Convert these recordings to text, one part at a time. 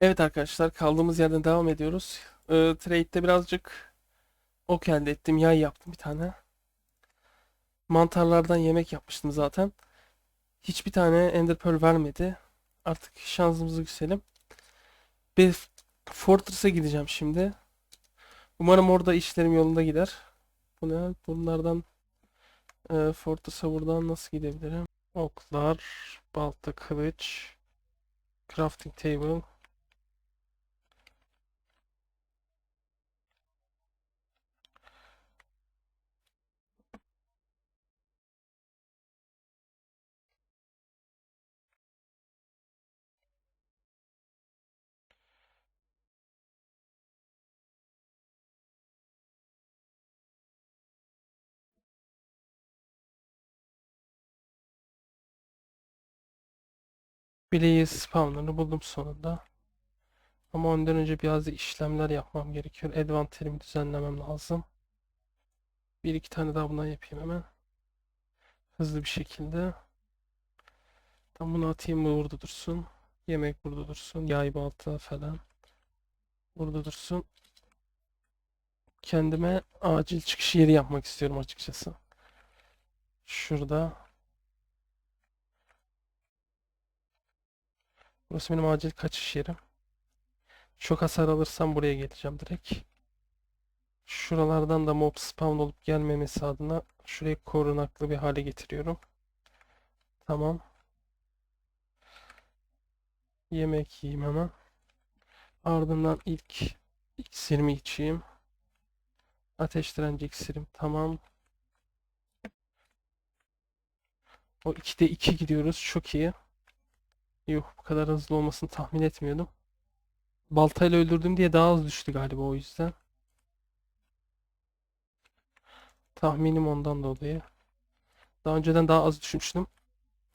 Evet arkadaşlar kaldığımız yerden devam ediyoruz. Ee, trade'de birazcık ok elde ettim. Yay yaptım bir tane. Mantarlardan yemek yapmıştım zaten. Hiçbir tane Ender Pearl vermedi. Artık şansımızı yükselim. Bir Fortress'a gideceğim şimdi. Umarım orada işlerim yolunda gider. Bu ne? Bunlardan e, Fortress'a buradan nasıl gidebilirim? Oklar, balta, kılıç, crafting table. Blaze spawnlarını buldum sonunda. Ama ondan önce bazı işlemler yapmam gerekiyor. Advanterimi düzenlemem lazım. Bir iki tane daha bundan yapayım hemen. Hızlı bir şekilde. Tam bunu atayım bu burada dursun. Yemek burada dursun. Yay balta falan. Burada dursun. Kendime acil çıkış yeri yapmak istiyorum açıkçası. Şurada. Burası benim acil kaçış yerim. Çok hasar alırsam buraya geleceğim direkt. Şuralardan da mob spawn olup gelmemesi adına şurayı korunaklı bir hale getiriyorum. Tamam. Yemek yiyeyim hemen. Ardından ilk iksirimi içeyim. Ateş direnci iksirim. Tamam. O 2'de 2 gidiyoruz. Çok iyi. Yuh bu kadar hızlı olmasını tahmin etmiyordum. Baltayla öldürdüm diye daha az düştü galiba o yüzden. Tahminim ondan dolayı. Daha önceden daha az düşmüştüm.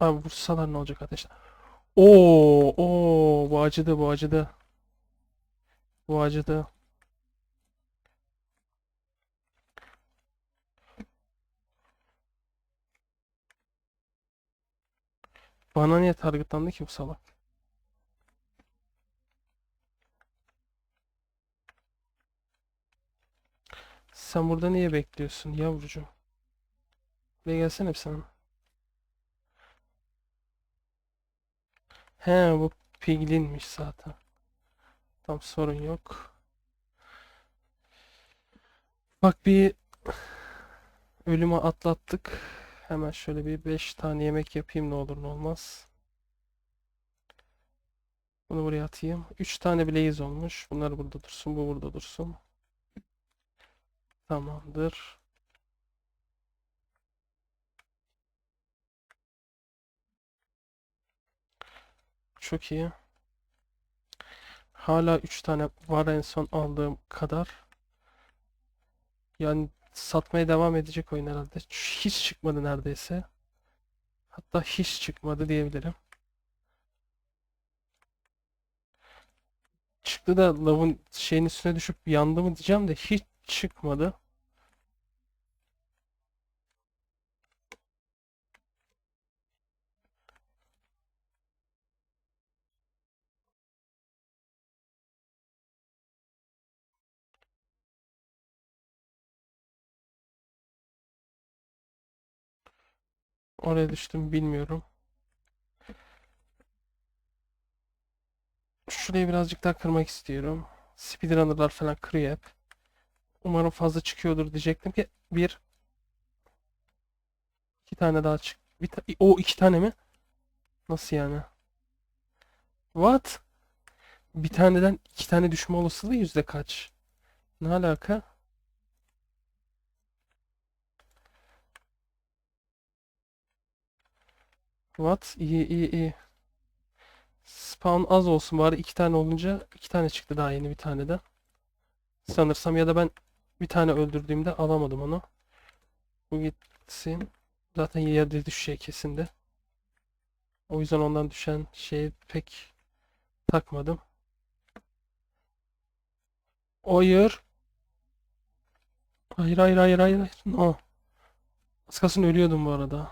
Abi vursalar ne olacak arkadaşlar? Oo, oo, bu acıdı, bu acıdı. Bu acıdı. Bana niye targetlandı ki bu salak? Sen burada niye bekliyorsun yavrucuğum? Buraya gelsene bir sen. He bu piglinmiş zaten. Tam sorun yok. Bak bir ölümü atlattık. Hemen şöyle bir 5 tane yemek yapayım ne olur ne olmaz. Bunu buraya atayım. 3 tane blaze olmuş. Bunlar burada dursun. Bu burada dursun. Tamamdır. Çok iyi. Hala 3 tane var en son aldığım kadar. Yani satmaya devam edecek oyun herhalde. Hiç çıkmadı neredeyse. Hatta hiç çıkmadı diyebilirim. Çıktı da lavın şeyin üstüne düşüp yandı mı diyeceğim de hiç çıkmadı. Oraya düştüm bilmiyorum. Şurayı birazcık daha kırmak istiyorum. Speedrunner'lar falan kırıyor hep. Umarım fazla çıkıyordur diyecektim ki bir iki tane daha çık. Bir ta- o iki tane mi? Nasıl yani? What? Bir taneden iki tane düşme olasılığı yüzde kaç? Ne alaka? What? İyi iyi iyi. Spawn az olsun bari iki tane olunca iki tane çıktı daha yeni bir tane de. Sanırsam ya da ben bir tane öldürdüğümde alamadım onu. Bu gitsin. Zaten yerde düşecek kesindi. O yüzden ondan düşen şeyi pek takmadım. Hayır. Hayır hayır hayır hayır. hayır. No. Az kalsın ölüyordum bu arada.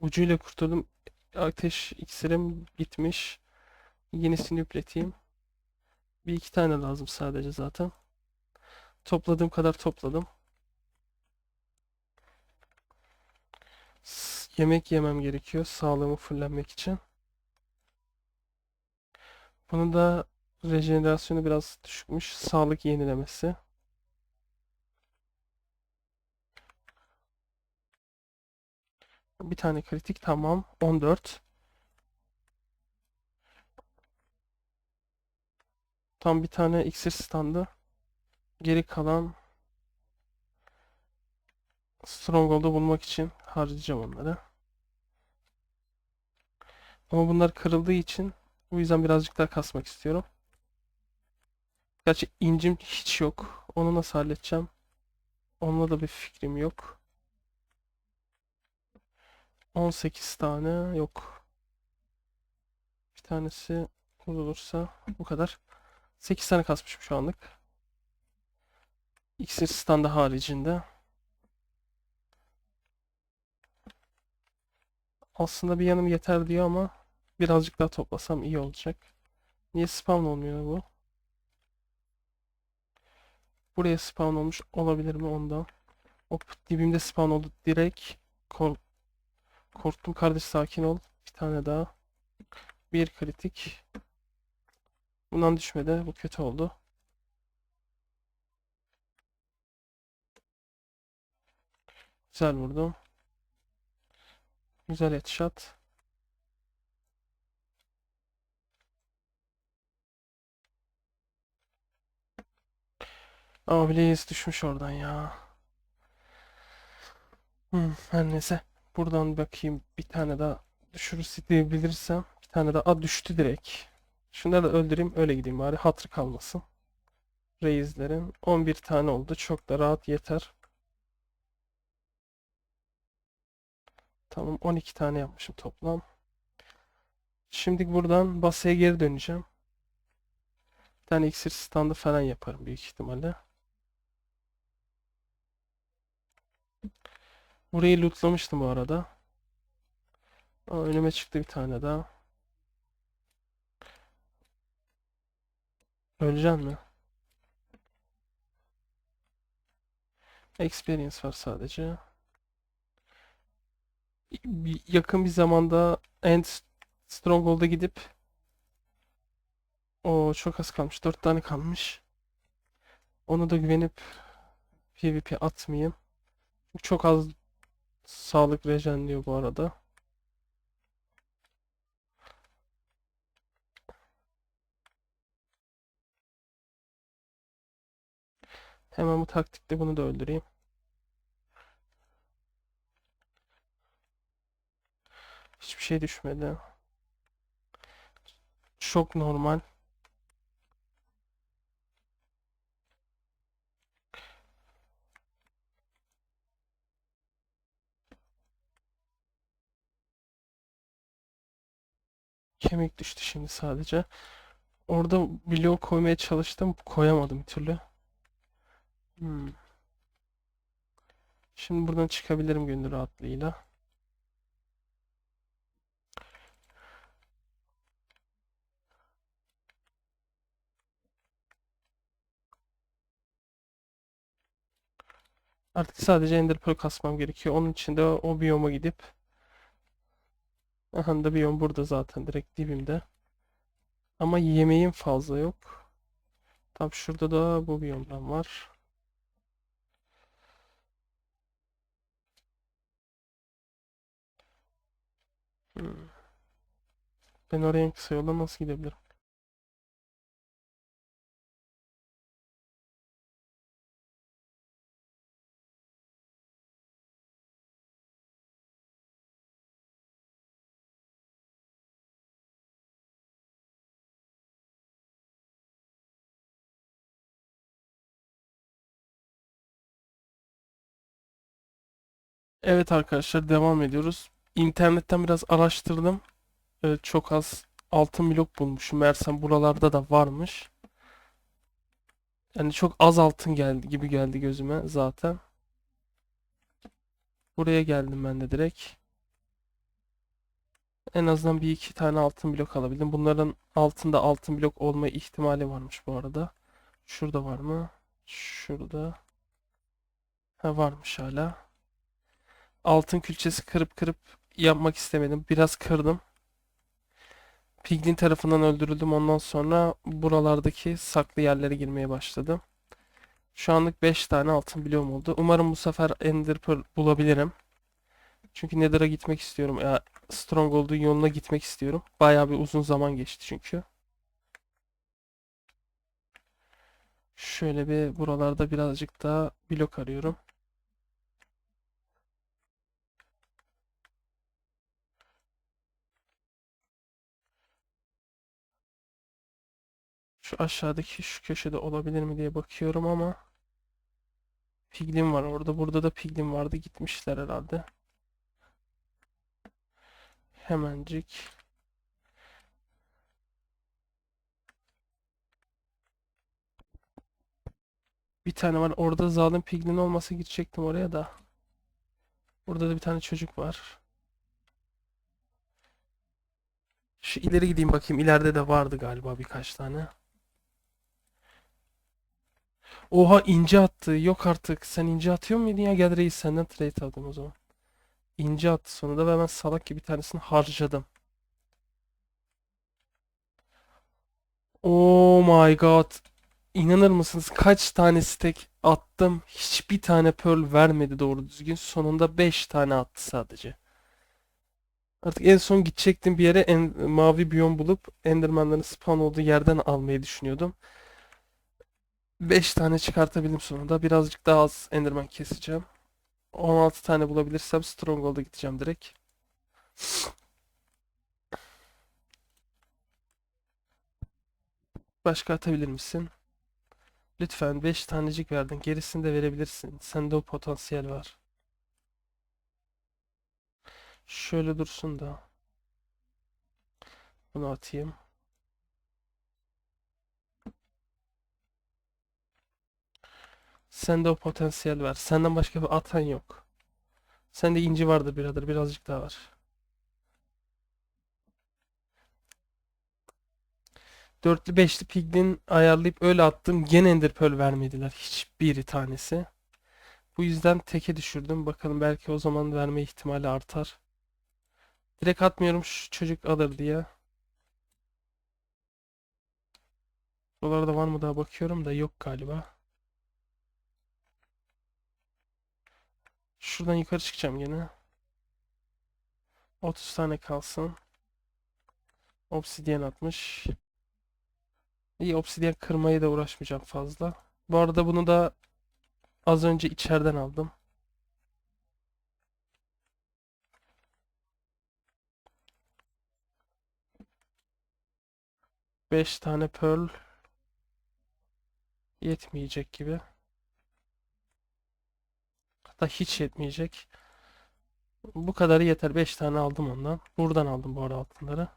Ucuyla kurtuldum. Ateş iksirim gitmiş. Yenisini üpleteyim. Bir iki tane lazım sadece zaten. Topladığım kadar topladım. Yemek yemem gerekiyor sağlığımı fullenmek için. Bunun da rejenerasyonu biraz düşükmüş. Sağlık yenilemesi. Bir tane kritik tamam. 14. Tam bir tane iksir standı. Geri kalan Stronghold'u bulmak için harcayacağım onları. Ama bunlar kırıldığı için bu yüzden birazcık daha kasmak istiyorum. Gerçi incim hiç yok. Onu nasıl halledeceğim? Onunla da bir fikrim yok. 18 tane yok. Bir tanesi olursa bu kadar. 8 tane kasmışım şu anlık. İksir standı haricinde. Aslında bir yanım yeter diyor ama birazcık daha toplasam iyi olacak. Niye spawn olmuyor bu? Buraya spawn olmuş olabilir mi ondan? Hop dibimde spawn oldu direkt. Kork Korktum kardeş sakin ol. Bir tane daha. Bir kritik. Bundan düşmedi. Bu kötü oldu. Güzel vurdum. Güzel headshot. Ama Blaze düşmüş oradan ya. Hmm, her neyse. Buradan bakayım bir tane daha düşürürse diyebilirsem. Bir tane daha. Düştü direkt. Şunları da öldüreyim öyle gideyim bari. Hatır kalmasın. Reislerin 11 tane oldu. Çok da rahat yeter. Tamam 12 tane yapmışım toplam. Şimdi buradan basaya geri döneceğim. Bir tane iksir standı falan yaparım büyük ihtimalle. Burayı lootlamıştım bu arada. Aa, önüme çıktı bir tane daha. Öleceksin mi? Experience var sadece. Yakın bir zamanda End Stronghold'a gidip o çok az kalmış. 4 tane kalmış. Onu da güvenip PvP atmayayım. Çok az sağlık rejenliyor bu arada. Hemen bu taktikle bunu da öldüreyim. Hiçbir şey düşmedi. Çok normal. Kemik düştü şimdi sadece. Orada bloğu koymaya çalıştım. Koyamadım bir türlü. Hmm. Şimdi buradan çıkabilirim gönül rahatlığıyla. Artık sadece Ender Pearl kasmam gerekiyor. Onun için de o biyoma gidip Aha da biyom burada zaten direkt dibimde. Ama yemeğim fazla yok. Tam şurada da bu biyomdan var. Hmm. Ben oraya kısa yoldan nasıl gidebilirim? Evet arkadaşlar devam ediyoruz. İnternetten biraz araştırdım. Ee, çok az altın blok bulmuşum. Meğersem buralarda da varmış. Yani çok az altın geldi gibi geldi gözüme zaten. Buraya geldim ben de direkt. En azından bir iki tane altın blok alabildim. Bunların altında altın blok olma ihtimali varmış bu arada. Şurada var mı? Şurada. Ha varmış hala. Altın külçesi kırıp kırıp yapmak istemedim. Biraz kırdım. Piglin tarafından öldürüldüm. Ondan sonra buralardaki saklı yerlere girmeye başladım. Şu anlık 5 tane altın bloğum oldu. Umarım bu sefer Ender Pearl bulabilirim. Çünkü Nether'a gitmek istiyorum. Ya Stronghold'un yoluna gitmek istiyorum. Bayağı bir uzun zaman geçti çünkü. Şöyle bir buralarda birazcık daha blok arıyorum. Şu aşağıdaki şu köşede olabilir mi diye bakıyorum ama Piglin var orada. Burada da piglin vardı. Gitmişler herhalde. Hemencik. Bir tane var. Orada zalim piglin olmasa gidecektim oraya da. Burada da bir tane çocuk var. Şu ileri gideyim bakayım. İleride de vardı galiba birkaç tane. Oha ince attı. Yok artık. Sen ince atıyor muydun ya? Gel reis senden trade aldım o zaman. İnce attı sonunda ve ben salak gibi bir tanesini harcadım. Oh my god. İnanır mısınız? Kaç tane stack attım. Hiçbir tane pearl vermedi doğru düzgün. Sonunda 5 tane attı sadece. Artık en son gidecektim bir yere en, mavi biyom bulup Enderman'ların spawn olduğu yerden almayı düşünüyordum. 5 tane çıkartabildim sonunda. Birazcık daha az Enderman keseceğim. 16 tane bulabilirsem Stronghold'a gideceğim direkt. Başka atabilir misin? Lütfen 5 tanecik verdin. Gerisini de verebilirsin. Sende o potansiyel var. Şöyle dursun da. Bunu atayım. Sende o potansiyel var. Senden başka bir atan yok. Sende inci vardır birader. Birazcık daha var. Dörtlü beşli piglin ayarlayıp öyle attım. Gene ender pearl vermediler. Hiçbiri tanesi. Bu yüzden teke düşürdüm. Bakalım belki o zaman verme ihtimali artar. Direkt atmıyorum şu çocuk alır diye. Buralarda var mı daha bakıyorum da yok galiba. Şuradan yukarı çıkacağım gene. 30 tane kalsın. Obsidyen atmış. İyi obsidyen kırmaya da uğraşmayacağım fazla. Bu arada bunu da az önce içeriden aldım. Beş tane pearl yetmeyecek gibi. Hatta hiç yetmeyecek. Bu kadarı yeter. 5 tane aldım ondan. Buradan aldım bu arada altınları.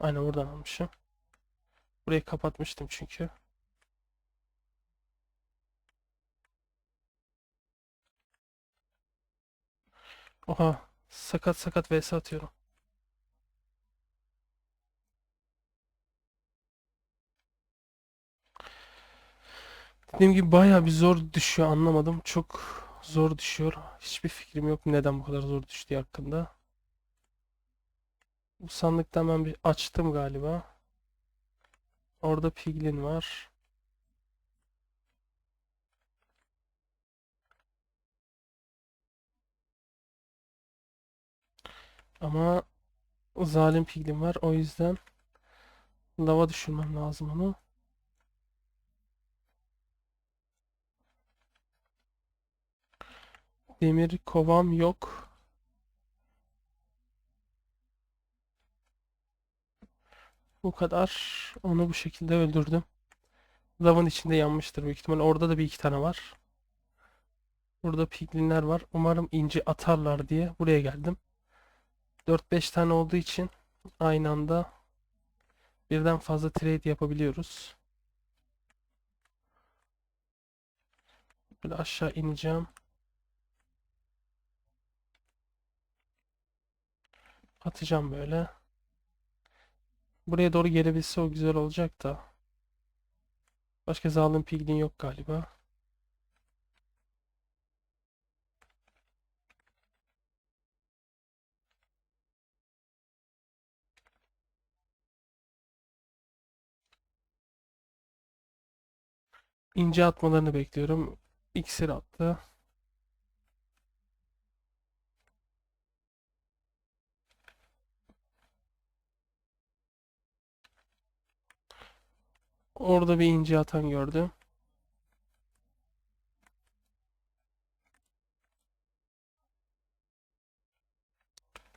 Aynen buradan almışım. Burayı kapatmıştım çünkü. Oha. Sakat sakat vs atıyorum. Dediğim gibi bayağı bir zor düşüyor anlamadım. Çok zor düşüyor. Hiçbir fikrim yok neden bu kadar zor düştüğü hakkında. Bu sandıktan ben bir açtım galiba. Orada piglin var. Ama zalim piglin var. O yüzden lava düşürmem lazım onu. Demir kovam yok. Bu kadar. Onu bu şekilde öldürdüm. Lavın içinde yanmıştır büyük ihtimal. Orada da bir iki tane var. Burada piglinler var. Umarım inci atarlar diye buraya geldim. 4-5 tane olduğu için aynı anda birden fazla trade yapabiliyoruz. Böyle aşağı ineceğim. Atacağım böyle. Buraya doğru gelebilse o güzel olacak da. Başka zalim piglin yok galiba. İnce atmalarını bekliyorum. İksir attı. Orada bir ince atan gördüm.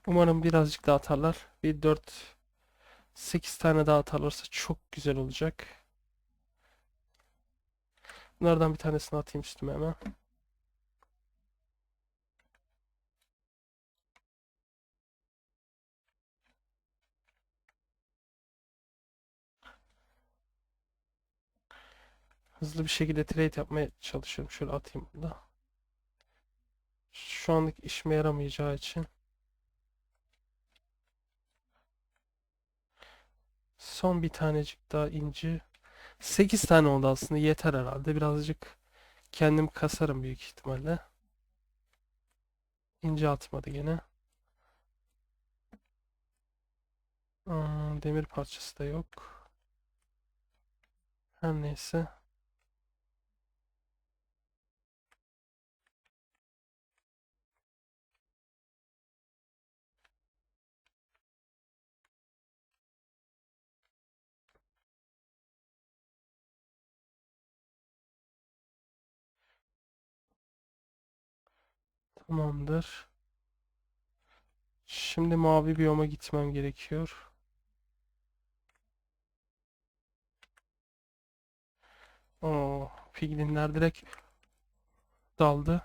Umarım birazcık daha atarlar. Bir 4 8 tane daha atarlarsa çok güzel olacak. Bunlardan bir tanesini atayım üstüme hemen. Hızlı bir şekilde trade yapmaya çalışıyorum. Şöyle atayım bunu da. Şu anlık işime yaramayacağı için. Son bir tanecik daha inci. 8 tane oldu aslında. Yeter herhalde. Birazcık kendim kasarım büyük ihtimalle. İnce atmadı gene. Aa, demir parçası da yok. Her neyse. Tamamdır. Şimdi mavi biyoma gitmem gerekiyor. Oo, piglinler direkt daldı.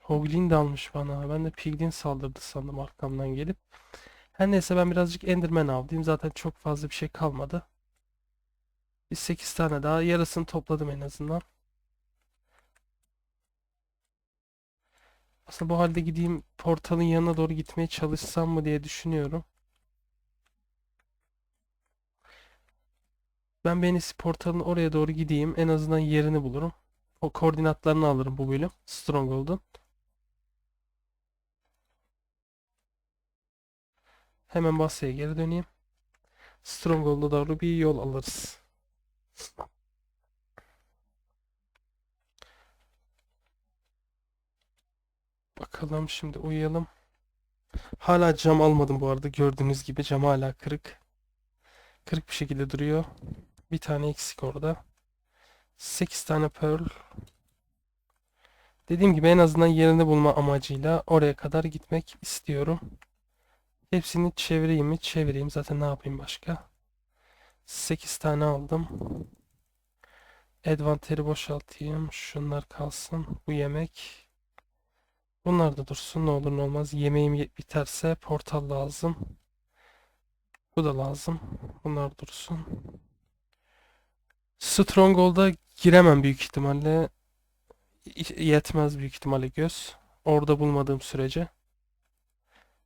Hoglin dalmış bana. Ben de piglin saldırdı sandım arkamdan gelip. Her neyse ben birazcık Enderman avlayayım. Zaten çok fazla bir şey kalmadı. Bir 8 tane daha. Yarısını topladım en azından. Aslında bu halde gideyim portalın yanına doğru gitmeye çalışsam mı diye düşünüyorum. Ben en iyisi portalın oraya doğru gideyim. En azından yerini bulurum. O koordinatlarını alırım bu bölüm. Stronghold'un. Hemen Basya'ya geri döneyim. Stronghold'a doğru bir yol alırız. Bakalım şimdi uyuyalım. Hala cam almadım bu arada. Gördüğünüz gibi cam hala kırık. Kırık bir şekilde duruyor. Bir tane eksik orada. 8 tane pearl. Dediğim gibi en azından yerini bulma amacıyla oraya kadar gitmek istiyorum. Hepsini çevireyim mi? Çevireyim. Zaten ne yapayım başka? 8 tane aldım. Advanter'i boşaltayım. Şunlar kalsın. Bu yemek. Bunlar da dursun. Ne olur ne olmaz. Yemeğim biterse portal lazım. Bu da lazım. Bunlar dursun. Stronghold'a giremem büyük ihtimalle. Yetmez büyük ihtimalle göz. Orada bulmadığım sürece.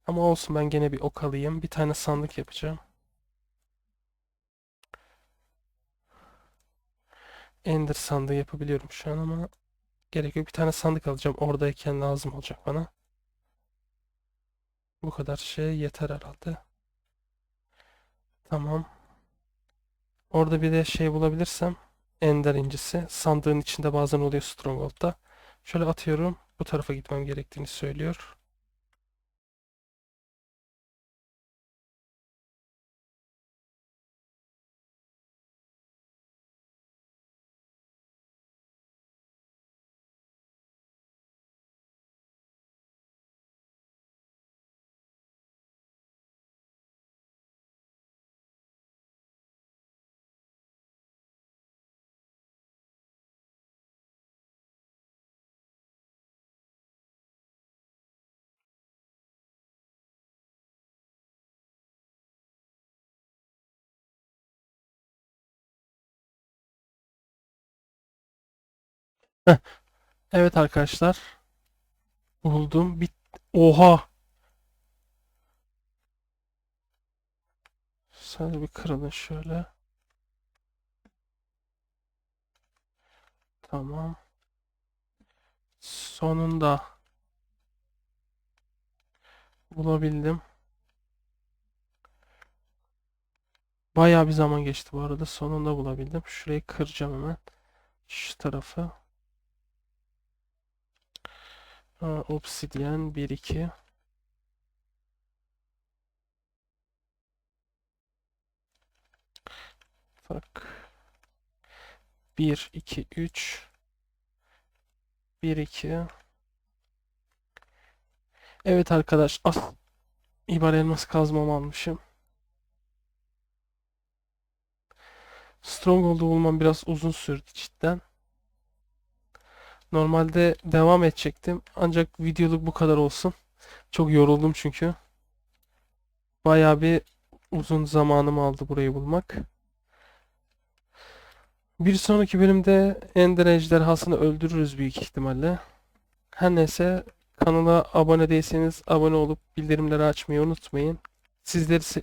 Ama olsun ben gene bir ok alayım. Bir tane sandık yapacağım. Ender sandığı yapabiliyorum şu an ama gerek yok. Bir tane sandık alacağım. Oradayken lazım olacak bana. Bu kadar şey yeter herhalde. Tamam. Orada bir de şey bulabilirsem Ender incisi. Sandığın içinde bazen oluyor Stronghold'da. Şöyle atıyorum. Bu tarafa gitmem gerektiğini söylüyor. Evet arkadaşlar. Buldum. Bit Oha. Sen bir kırılın şöyle. Tamam. Sonunda bulabildim. Bayağı bir zaman geçti bu arada. Sonunda bulabildim. Şurayı kıracağım hemen. Şu tarafı. Aa, obsidyen 1 2. Bak. 1 2 3 1 2 Evet arkadaş. As İbar elmas kazmamı almışım. Stronghold'u bulmam biraz uzun sürdü cidden. Normalde devam edecektim. Ancak videoluk bu kadar olsun. Çok yoruldum çünkü. Bayağı bir uzun zamanımı aldı burayı bulmak. Bir sonraki bölümde Ender ejderhasını öldürürüz büyük ihtimalle. Her neyse kanala abone değilseniz abone olup bildirimleri açmayı unutmayın. Sizleri se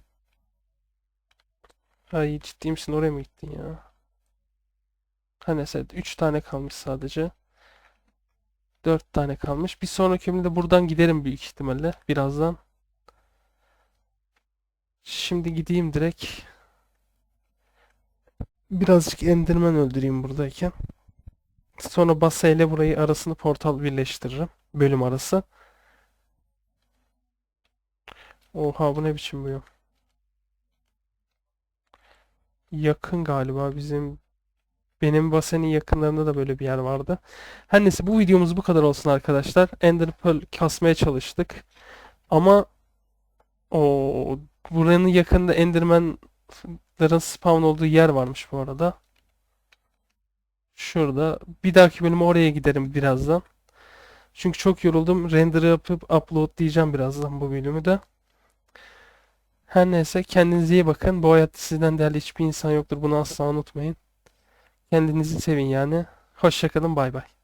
Ay ciddi misin oraya mı gittin ya? Her neyse 3 tane kalmış sadece. 4 tane kalmış. Bir sonraki bölümde buradan giderim büyük ihtimalle birazdan. Şimdi gideyim direkt. Birazcık Enderman öldüreyim buradayken. Sonra Basa ile burayı arasını portal birleştiririm. Bölüm arası. Oha bu ne biçim bu ya? Yakın galiba bizim benim Basa'nın yakınlarında da böyle bir yer vardı. Her neyse bu videomuz bu kadar olsun arkadaşlar. Ender Pearl kasmaya çalıştık. Ama o buranın yakında Enderman'ların spawn olduğu yer varmış bu arada. Şurada. Bir dahaki bölüme oraya giderim birazdan. Çünkü çok yoruldum. Render yapıp upload diyeceğim birazdan bu bölümü de. Her neyse kendinize iyi bakın. Bu hayatta sizden değerli hiçbir insan yoktur. Bunu asla unutmayın. Kendinizi sevin yani. Hoşçakalın. Bay bay.